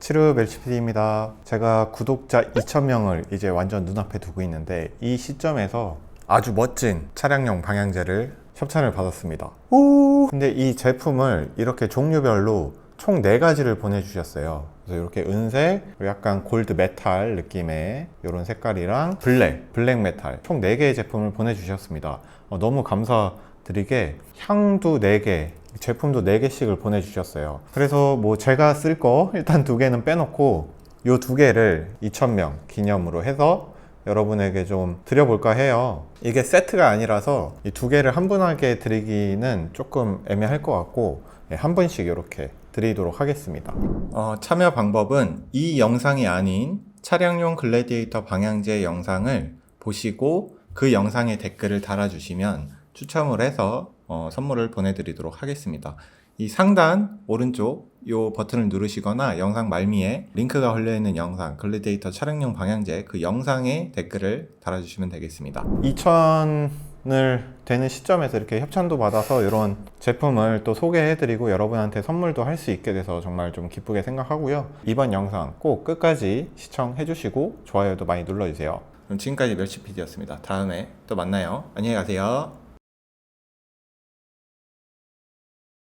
치루 멜치피디입니다. 제가 구독자 2,000명을 이제 완전 눈앞에 두고 있는데 이 시점에서 아주 멋진 차량용 방향제를 협찬을 받았습니다. 오! 근데 이 제품을 이렇게 종류별로 총 4가지를 보내주셨어요. 그래서 이렇게 은색, 약간 골드 메탈 느낌의 이런 색깔이랑 블랙, 블랙 메탈 총 4개의 제품을 보내주셨습니다. 어, 너무 감사드리게 향도 4개, 제품도 4개씩을 보내주셨어요. 그래서 뭐 제가 쓸 거 일단 두 개는 빼놓고 요 두 개를 2,000명 기념으로 해서 여러분에게 좀 드려볼까 해요. 이게 세트가 아니라서 이 두 개를 한 분에게 드리기는 조금 애매할 것 같고 네, 한 분씩 이렇게 드리도록 하겠습니다. 어, 참여 방법은 이 영상이 아닌 차량용 글래디에이터 방향제 영상을 보시고 그 영상에 댓글을 달아주시면 추첨을 해서 어, 선물을 보내드리도록 하겠습니다. 이 상단 오른쪽 이 버튼을 누르시거나 영상 말미에 링크가 걸려있는 영상 글래디에이터 차량용 방향제 그 영상에 댓글을 달아주시면 되겠습니다. 2000을 되는 시점에서 이렇게 협찬도 받아서 이런 제품을 또 소개해드리고 여러분한테 선물도 할 수 있게 돼서 정말 좀 기쁘게 생각하고요. 이번 영상 꼭 끝까지 시청해주시고 좋아요도 많이 눌러주세요. 그럼 지금까지 멸치PD였습니다. 다음에 또 만나요. 안녕히 가세요